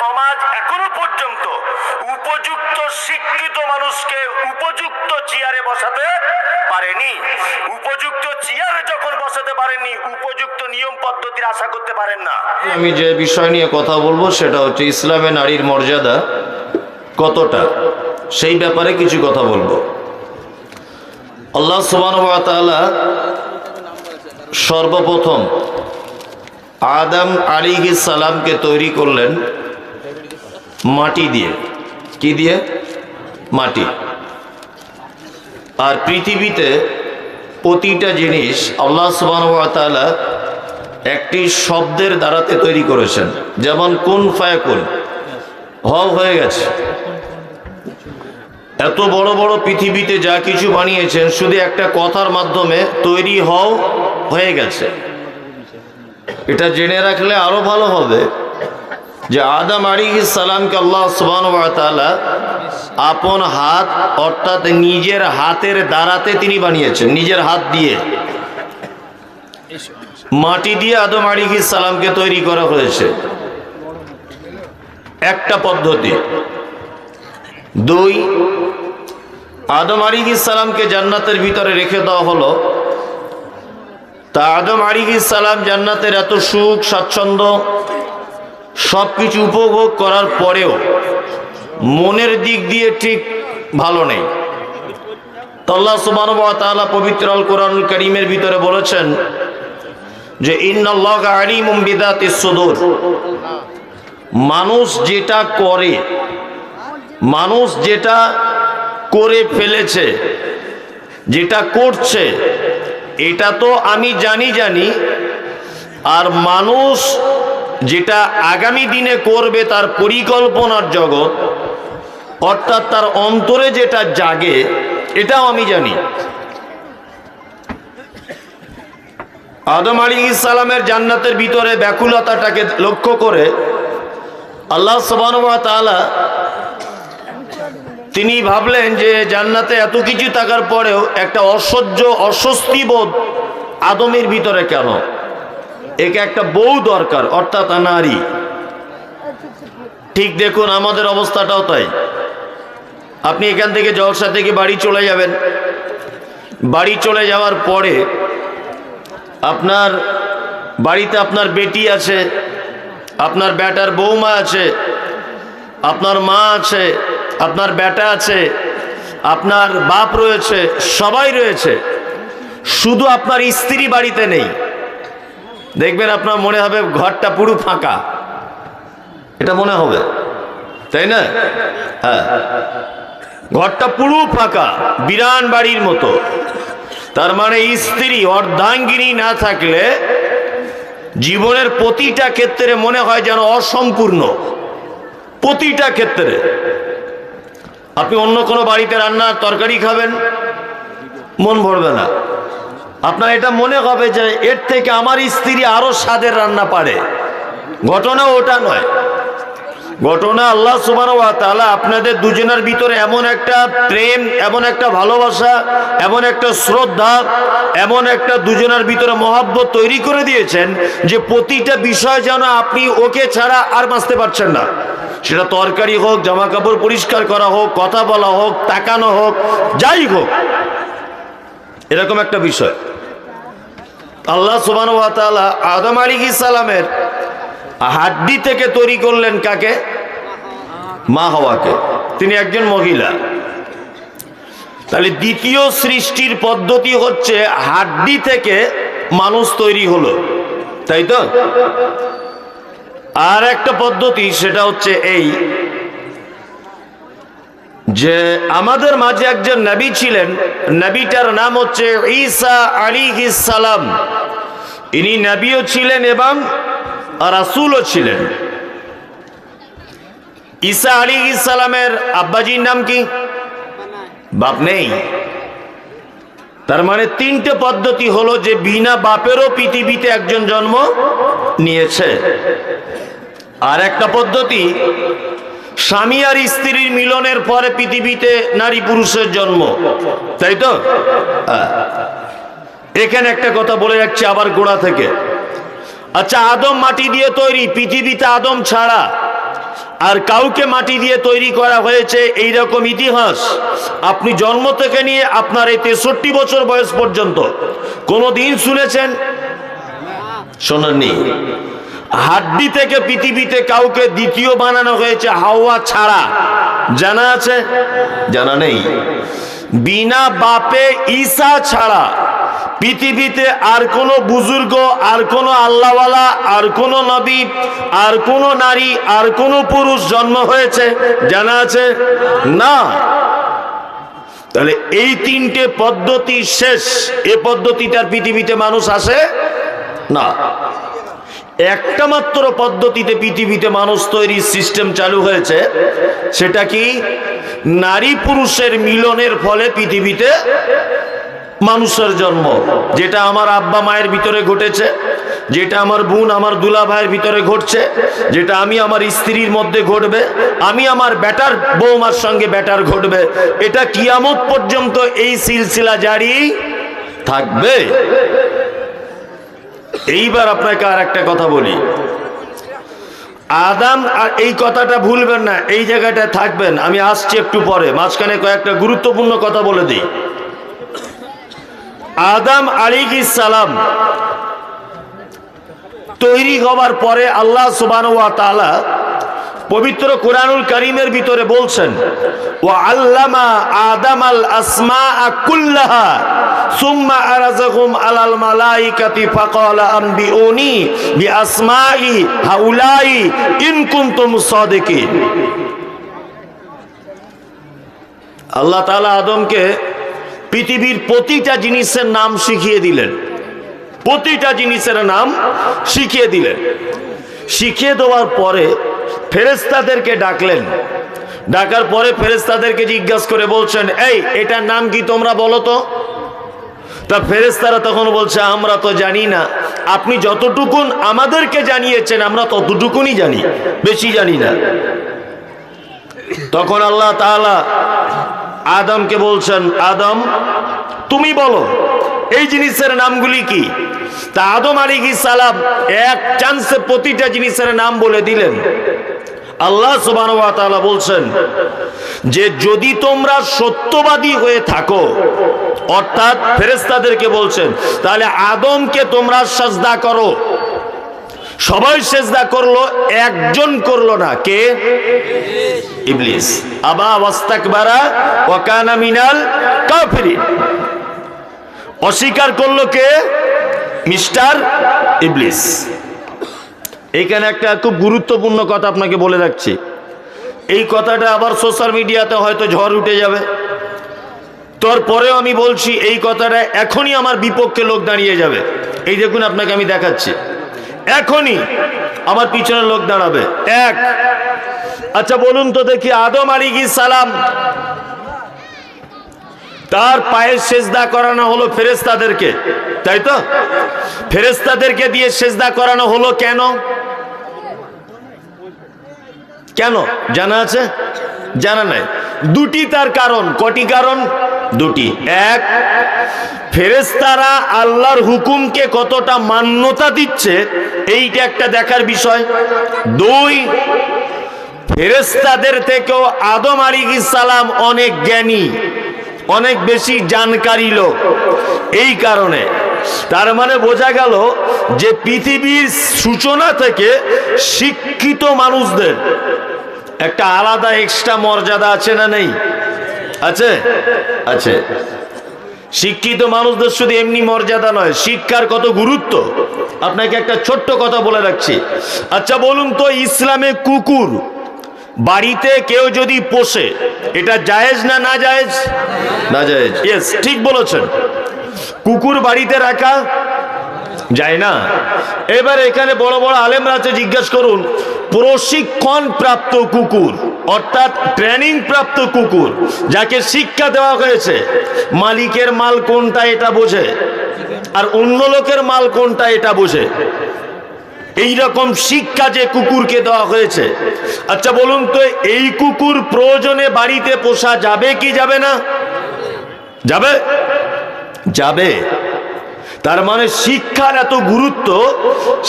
সমাজ এখনও পর্যন্ত উপযুক্ত শিক্ষিত মানুষকে উপযুক্ত চেয়ারে বসাতে পারেনি। উপযুক্ত চেয়ারে যখন বসাতে পারেননি, উপযুক্ত নিয়ম পদ্ধতির আশা করতে পারেন না। আমি যে বিষয় নিয়ে কথা বলব, সেটা হচ্ছে ইসলামে নারীর মর্যাদা কতটা? সেই ব্যাপারে কিছু কথা বলব। আল্লাহ সুবান সর্বপ্রথম আদম আলী সালামকে তৈরি করলেন মাটি দিয়ে। কি দিয়ে? মাটি। আর পৃথিবীতে প্রতিটা জিনিস আল্লাহ সুবান একটি শব্দের দ্বারাতে তৈরি করেছেন। যেমন কোন ফায়াকুন। হও হয়ে গেছে। এত বড় বড় পৃথিবীতে যা কিছু বানিয়েছেন, শুধু একটা কথার মাধ্যমে তৈরি হও হয়ে গেছে। এটা জেনে রাখলে আরও ভালো হবে। যে আদম আলী সালামকে আল্লাহ সুবান আপন হাত, অর্থাৎ নিজের হাতের দ্বারাতে তিনি বানিয়েছেন, নিজের হাত দিয়ে। মাটি দিয়ে আদম আলী সালামকে তৈরি করা হয়েছে। একটা পদ্ধতি। দুই, আদম আলী সালামকে জান্নাতের ভিতরে রেখে দেওয়া হলো। তা আদম আলী সালাম জান্নাতের এত সুখ, স্বাচ্ছন্দ্য সব কিছু উপভোগ করার পরেও মনের দিক দিয়ে ঠিক ভালো নেই। তল্লা সুবান তাআলা পবিত্র আল কোরআন করিমের ভিতরে বলেছেন যে সুদূর। মানুষ যেটা করে, মানুষ যেটা করে ফেলেছে, যেটা করছে, এটা তো আমি জানি জানি, আর মানুষ যেটা আগামী দিনে করবে তার পরিকল্পনার জগৎ, অর্থাৎ তার অন্তরে যেটা জাগে, এটাও আমি জানি। আদম আলী ইসালামের জান্নাতের ভিতরে ব্যাকুলতাটাকে লক্ষ্য করে আল্লাহ তাআলা তিনি ভাবলেন যে জান্নাতে এত কিছু থাকার পরেও একটা অসহ্য, অস্বস্তি বোধ আদমের ভিতরে কেন? একে একটা বউ দরকার, অর্থাৎ নারী। ঠিক দেখুন, আমাদের অবস্থাটাও তাই। আপনি এখান থেকে জলসা থেকে বাড়ি চলে যাবেন। বাড়ি চলে যাওয়ার পরে আপনার বাড়িতে আপনার বেটি আছে, আপনার ব্যাটার বৌমা আছে, আপনার মা আছে, আপনার বেটা আছে, আপনার বাপ রয়েছে, সবাই রয়েছে। শুধু আপনার স্ত্রী বাড়িতে নেই। দেখবেন আপনার মনে হবে ঘরটা পুরো ফাঁকা। এটা মনে হবে। তাই না? হ্যাঁ। ঘরটা পুরো ফাঁকা, বিরান বাড়ির মতো। তার মানে স্ত্রী অর্ধাঙ্গিনী না থাকলে জীবনের প্রতিটা ক্ষেত্রে মনে হয় যেন অসম্পূর্ণ। প্রতিটা ক্ষেত্রে। আপনি অন্য কোনো বাড়িতে রান্নার তরকারি খাবেন, মন ভরবে না। আপনার এটা মনে হবে যে এর থেকে আমার স্ত্রী আরও স্বাদের রান্না পারে। ঘটনা ওটা নয়। ঘটনা আল্লাহ তাআলা আপনাদের দুজনের ভিতরে এমন একটা প্রেম, এমন একটা ভালোবাসা, এমন একটা শ্রদ্ধা, এমন একটা দুজনের ভিতরে মহাব্বত তৈরি করে দিয়েছেন যে প্রতিটা বিষয় যেন আপনি ওকে ছাড়া আর বাঁচতে পারছেন না। সেটা তরকারি হোক জামা কাপড় পরিষ্কার করা হোক, কথা বলা হোক, তাকানো হোক, যাই হোক। এরকম একটা বিষয়। আল্লাহ সুবান আদম আলী সালামের হাড্ডি থেকে তৈরি করলেন কাকে? মা হওয়াকে। তিনি একজন মহিলা। তাহলে দ্বিতীয় সৃষ্টির পদ্ধতি হচ্ছে হাড্ডি থেকে মানুষ তৈরি হলো। তাই তো? আর একটা পদ্ধতি, সেটা হচ্ছে এই যে আমাদের মাঝে একজন নবী ছিলেন। নবীটার নাম হচ্ছে ঈসা আলী সালাম। ইনি নবীও ছিলেন এবং রাসুলও ছিলেন। ঈসা আলী ইসালামের আব্বাজির নাম কি? বাপ নেই। তার মানে তিনটে পদ্ধতি হলো যে বিনা বাপেরও পৃথিবীতে একজন জন্ম নিয়েছে। আর একটা পদ্ধতি স্বামী আর স্ত্রীর মিলনের পরে পৃথিবীতে নারী পুরুষের জন্ম। তাই তো। এখানে একটা কথা বলে যাচ্ছে আবার গোড়া থেকে। আচ্ছা আদম মাটি দিয়ে তৈরি, পৃথিবীতে আদম ছাড়া আর কাউকে মাটি দিয়ে তৈরি করা হয়েছে এই রকম ইতিহাস। আপনি জন্ম থেকে নিয়ে আপনার এই তেষট্টি বছর বয়স পর্যন্ত কোনো দিন শুনেছেন? শোনেননি। হাড্ডি থেকে পৃথিবীতে কাউকে দ্বিতীয় বানানো হয়েছে হাওয়া ছাড়া। জানা আছে? জানা নেই। বিনা বাপে ঈসা ছাড়া পৃথিবীতে আর কোনো বুজুর্গ, আর কোনো আল্লাহওয়ালা, আর কোনো নবী, আর কোনো নারী, আর কোনো পুরুষ জন্ম হয়েছে। জানা আছে? না। তাহলে এই তিনটে পদ্ধতি শেষ। এ পদ্ধতিটার পৃথিবীতে মানুষ আসে? না। একটা মাত্র পদ্ধতিতে পৃথিবীতে মানুষ তৈরির সিস্টেম চালু হয়েছে, সেটা কি? নারী পুরুষের মিলনের ফলে পৃথিবীতে মানুষের জন্ম, যেটা আমার আব্বা মায়ের ভিতরে ঘটেছে, যেটা আমার বোন আমার দুলা ভাইয়ের ভিতরে ঘটছে, যেটা আমি আমার স্ত্রীর মধ্যে ঘটবে, আমি আমার ব্যাটার বৌমার সঙ্গে ব্যাটার ঘটবে, এটা কিয়ামত পর্যন্ত এই সিলসিলা জারি থাকবে। এইবার আপনাকে আর একটা কথা বলি। আদাম, আর এই কথাটা ভুলবেন না, এই জায়গাটায় থাকবেন। আমি আসছি একটু পরে, মাঝখানে কয়েকটা গুরুত্বপূর্ণ কথা বলে দিই। আদাম আলিক সালাম তৈরি হবার পরে আল্লাহ সুবান তালা পবিত্র কোরআনুল করিমের ভিতরে বলছেন ও আল্লামা আদাম আল আসমা কুল্লাহা, সুম্মা আরাজাহুম আলাল মালাইকাতি ফাকালা আনবিউনি বিআসমাই হাউলাই ইন কুনতুম সাদিকিন। আল্লাহ তাআলা আদমকে পৃথিবীর প্রতিটা জিনিসের নাম শিখিয়ে দিলেন। প্রতিটা জিনিসের নাম শিখিয়ে দিলেন। শিখিয়ে দেওয়ার পরে ফেরেস্তাদেরকে ডাকলেন। ডাকার পরে ফেরেস্তাদেরকে জিজ্ঞাসা করে বলছেন, এই, এটার নাম কি তোমরা বলো তো? তা ফেরেস্তারা তখন বলছে, আমরা তো জানি না। আপনি যতটুকুন আমাদেরকে জানিয়েছেন, আমরা ততটুকুনই জানি, বেশি জানি না। তখন আল্লাহ তাআলা আদমকে বলছেন, আদম, তুমি বলো, এই জিনিসের নামগুলি কি? তা আদম আলী সালাম এক চান্সে প্রতিটা জিনিসের নাম বলে দিলেন। আল্লাহ সুবান বলছেন যে যদি তোমরা সত্যবাদী হয়ে থাকো, অর্থাৎ ফেরেস্তাদেরকে বলছেন, তাহলে আদমকে তোমরা সাজদা করো। সবাই সেজদা করল, একজন করল না। কে? ইবলিস। আবা ওয়াস্তাকবারা ওয়াকানা মিনাল কাফিরিন। অস্বীকার করল কে? মিস্টার ইবলিস। এখানে একটা খুব গুরুত্বপূর্ণ কথা আপনাকে বলে রাখছি। এই কথাটা আবার সোশ্যাল মিডিয়াতে হয়তো ঝড় উঠে যাবে। তারপরেও আমি বলছি, এই কথাটা এখনই আমার বিপক্ষে লোক দাঁড়িয়ে যাবে। এই দেখুন আপনাকে আমি দেখাচ্ছি। এখনই আমার পিছনে লোক দাঁড়াবে। এক। আচ্ছা বলুন তো দেখি, আদম আলী সালাম তার পায়ের সেজদা করানো হলো ফেরেস্তাদেরকে তাই তো? ফেরেস্তাদেরকে দিয়ে সেজদা করানো হলো কেন? কেন? জানা আছে? জানা নাই। দুটি তার কারণ। কটি কারণ? দুটি। এক ফেরেস্তারা আল্লাহর হুকুমকে কতটা মান্যতা দিচ্ছে, এইটা একটা দেখার বিষয়। দুই ফেরেস্তাদের থেকেও আদম আলী সালাম অনেক জ্ঞানী, অনেক বেশি জানকারী লোক। এই কারণে। তার মানে বোঝা গেল যে পৃথিবীর সূচনা থেকে শিক্ষিত মানুষদের একটা আলাদা এক্সট্রা মর্যাদা আছে না নেই? আছে? আছে। শিক্ষিত মানুষদের শুধু এমনি মর্যাদা নয় শিক্ষার কত গুরুত্ব? আপনাকে একটা ছোট্ট কথা বলে রাখছি। আচ্ছা বলুন তো ইসলামে কুকুর বাড়িতে কেউ যদি পোষে এটা জায়েজ না না জায়েজ? না জায়েজ। ইয়েস ঠিক বলেছেন। কুকুর বাড়িতে রাখা যায় না। এবার এখানে বড় বড় আলেমরা আছে, জিজ্ঞেস করুন, প্রশিক্ষণ প্রাপ্ত কুকুর, অর্থাৎ ট্রেনিং প্রাপ্ত কুকুর, যাকে শিক্ষা দেওয়া হয়েছে, মালিকের মাল কোনটা এটা বোঝে, আর অন্য লোকের মাল কোনটা এটা বোঝে। এই রকম শিক্ষা যে কুকুরকে দেওয়া হয়েছে। আচ্ছা বলুন তো, এই কুকুর প্রয়োজনে বাড়িতে পোষা যাবে কি যাবে না? যাবে? যাবে। তার মানে শিক্ষার এত গুরুত্ব,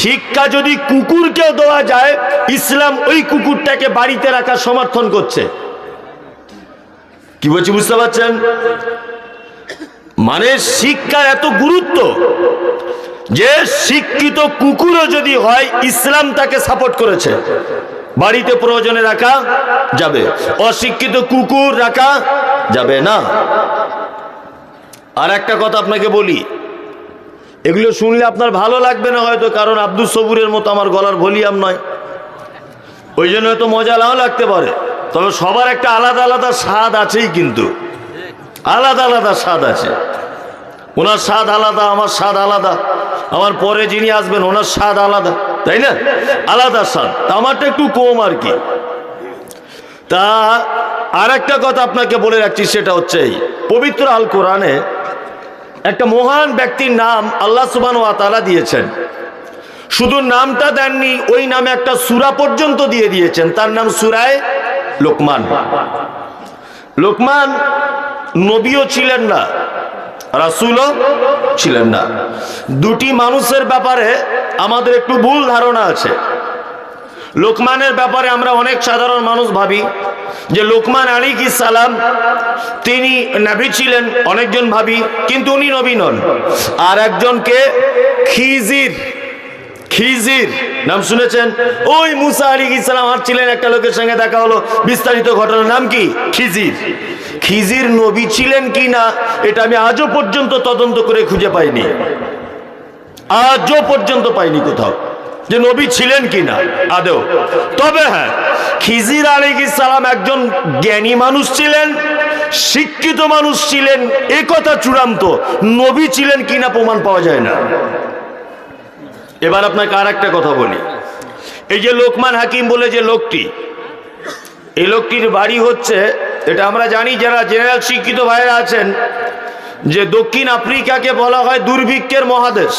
শিক্ষা যদি কুকুরকে দেওয়া যায়, ইসলাম ওই কুকুরটাকে বাড়িতে রাখার সমর্থন করছে। কি বলছি বুঝতে পারছেন? মানে শিক্ষার এত গুরুত্ব যে শিক্ষিত কুকুরও যদি হয়, ইসলাম তাকে সাপোর্ট করেছে। বাড়িতে প্রয়োজনে রাখা যাবে, অশিক্ষিত কুকুর রাখা যাবে না। আর একটা কথা আপনাকে বলি এগুলো শুনলে আপনার ভালো লাগবে না হয়তো, কারণ আব্দুল সবুরের মতো আমার গলার ভলিউম নয়। ওই জন্য হয়তো মজা নাও লাগতে পারে। তবে সবার একটা আলাদা আলাদা স্বাদ আছেই কিন্তু। আলাদা আলাদা স্বাদ আছে। ওনার স্বাদ আলাদা, আমার স্বাদ আলাদা। আমার পরে যিনি আসবেন, ওনার স্বাদ আলাদা, তাই না? আলাদা স্বাদ। আমারটা একটু কম আর কি। তা আর একটা কথা আপনাকে বলে রাখছি, সেটা হচ্ছে এই। পবিত্র আল কোরআনে একটা মহান ব্যক্তির নাম আল্লাহ সুবান ওয়া তাআলা দিয়েছেন। শুধু নামটা দেননি, ওই নামে একটা সুরা পর্যন্ত দিয়ে দিয়েছেন। তার নাম সুরায় লোকমান। লোকমান নবীও ছিলেন না, রাসুলও ছিলেন না। দুটি মানুষের ব্যাপারে আমাদের একটু ভুল ধারণা আছে। লোকমানের ব্যাপারে আমরা অনেক সাধারণ মানুষ ভাবি যে লোকমান আলী কি সালাম? তিনি নাবি ছিলেন, অনেকজন ভাবি, কিন্তু উনি নবী নন। আর একজনকে খিজির খিজির, নাম শুনেছেন? ওই মুসা আলী আর ছিলেন একটা লোকের সঙ্গে দেখা হলো, বিস্তারিত ঘটনার নাম কি? খিজির। খিজির নবী ছিলেন কি না, এটা আমি আজও পর্যন্ত তদন্ত করে খুঁজে পাইনি। আজও পর্যন্ত পাইনি কোথাও। যে নবী ছিলেন কি না আদেও তবে হ্যাঁ খিজির আলী সালাম একজন জ্ঞানী মানুষ ছিলেন, শিক্ষিত মানুষ ছিলেন, এ কথা চূড়ান্ত, নবী ছিলেন কিনা প্রমাণ পাওয়া যায় না। এবার আপনাকে আর একটা কথা বলি। এই যে লোকমান হাকিম বলে যে লোকটি, এই লোকটির বাড়ি হচ্ছে, এটা আমরা জানি যারা জেনারেল শিক্ষিত ভাইরা আছেন, যে দক্ষিণ আফ্রিকাকে বলা হয় দুর্ভিক্ষের মহাদেশ।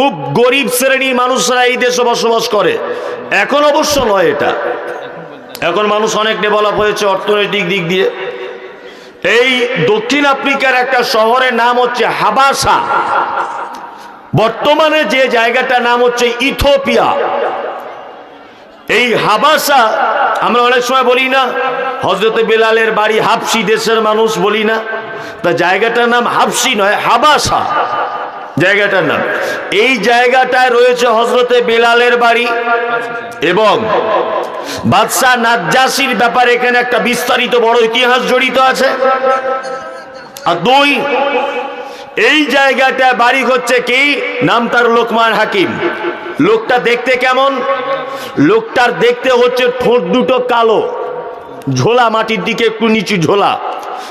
খুব গরিব শ্রেণির মানুষরা এই দেশে বসবাস করে। এখন অবশ্য নয় এটা। এখন মানুষ অনেক ডেভেলপ হয়েছে অর্থনৈতিক দিক দিয়ে। এই দক্ষিণ আফ্রিকার একটা শহরের নাম হচ্ছে হাবাসা। বর্তমানে যে জায়গাটার নাম হচ্ছে ইথোপিয়া এই হাবাসা আমরা অনেক সময় বলি না হজরতে বেলালের বাড়ি হাফসি দেশের মানুষ বলি না। তা জায়গাটার নাম হাফসি নয়, হাবাসা। জায়গাটার নাম। এই জায়গাটায় রয়েছে হজরতে বেলালের বাড়ি এবং বাদশাহ নাজ্জাসির ব্যাপারে এখানে একটা বিস্তারিত বড় ইতিহাস জড়িত আছে। আর দুই, এই জায়গাটা বাড়ি হচ্ছে কি? নাম তার লোকমান হাকিম। লোকটা দেখতে কেমন? লোকটার দেখতে হচ্ছে ঠোঁট দুটো কালো। ঝোলা, মাটির দিকে একটু নিচু ঝোলা।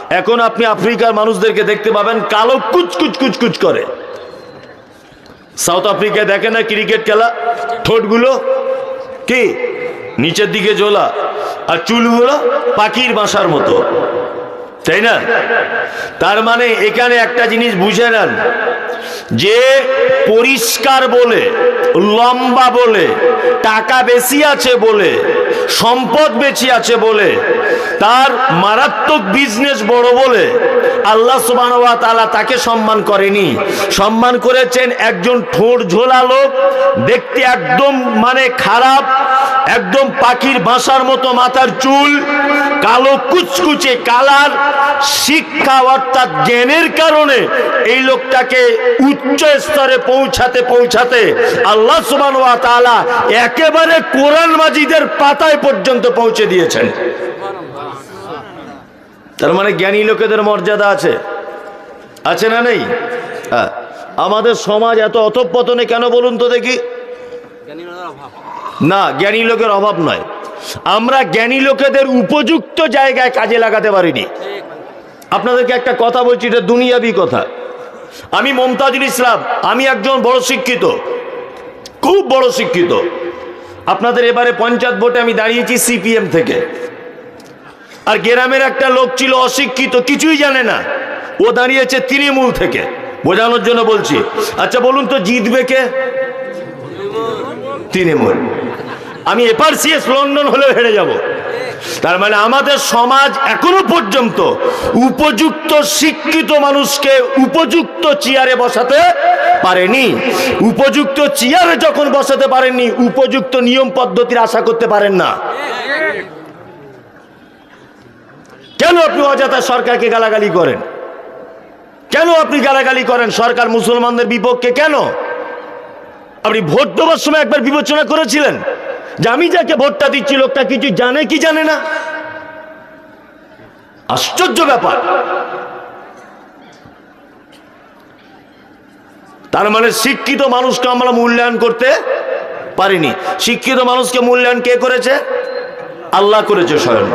এখন আপনি আফ্রিকার মানুষদেরকে দেখতে পাবেন কালো কুচকুচ কুচকুচ করে। সাউথ আফ্রিকায় দেখে না ক্রিকেট খেলা? ঠোঁটগুলো কি? নিচের দিকে জোলা আর চুলগুলো পাখির বাসার মতো। তাই না? তার মানে এখানে একটা জিনিস বুঝে নেন। যে পরিষ্কার বলে, লম্বা বলে, টাকা বেশি আছে বলে, সম্পদ বেশি আছে বলে, তার মারাত্মক বিজনেস বড় বলে, আল্লাহ সুবাহ তাকে সম্মান করেনি। সম্মান করেছেন একজন ঠোঁট ঝোলা লোক, দেখতে একদম মানে খারাপ, একদম পাখির বাসার মতো মাথার চুল, কালো কুচকুচে কালার শিক্ষা অর্থাৎ জ্ঞানের কারণে এই লোকটাকে উচ্চ স্তরে পৌঁছাতে পৌঁছাতে আল্লাহ সুবান তাআলা একেবারে কোরআন মাজিদের পাতায় পর্যন্ত পৌঁছে দিয়েছেন। তার মানে জ্ঞানী লোকেদের মর্যাদা আছে। আছে না নেই? হ্যাঁ। আমাদের সমাজ এত অথপতনে কেন বলুন তো দেখি? না, জ্ঞানী লোকের অভাব নয়। আমরা জ্ঞানী লোকেদের উপযুক্ত জায়গায় কাজে লাগাতে পারিনি। আপনাদেরকে একটা কথা বলছি, এটা দুনিয়াবি কথা। আমি মমতাজুল ইসলাম, আমি একজন বড় শিক্ষিত, খুব বড় শিক্ষিত। আপনাদের এবারে পঞ্চায়েত ভোটে আমি দাঁড়িয়েছি সিপিএম থেকে। আর গ্রামের একটা লোক ছিল অশিক্ষিত, কিছুই জানে না। ও দাঁড়িয়েছে তৃণমূল থেকে, বোঝানোর জন্য বলছি। আচ্ছা বলুন তো জিতবে কে? তৃণমূল। আমি এপার সিএস লন্ডন হলেও হেরে যাব। তার মানে আমাদের সমাজ এখনও পর্যন্ত উপযুক্ত শিক্ষিত মানুষকে উপযুক্ত চেয়ারে বসাতে পারেনি। উপযুক্ত চেয়ারে যখন বসাতে পারেননি, উপযুক্ত নিয়ম পদ্ধতির আশা করতে পারেন না। কেন আপনি অযথা সরকারকে গালাগালি করেন? কেন আপনি গালাগালি করেন সরকার মুসলমানদের বিপক্ষে? কেন? আপনি ভোট দেওয়ার সময় একবার বিবেচনা করেছিলেন? যে আমি যাকে ভোটটা দিচ্ছি, লোকটা কিছু জানে কি জানে না? আশ্চর্য ব্যাপার। তার মানে শিক্ষিত মানুষকে আমরা মূল্যায়ন করতে পারিনি। শিক্ষিত মানুষকে মূল্যায়ন কে করেছে? আল্লাহ করেছে স্বয়ং।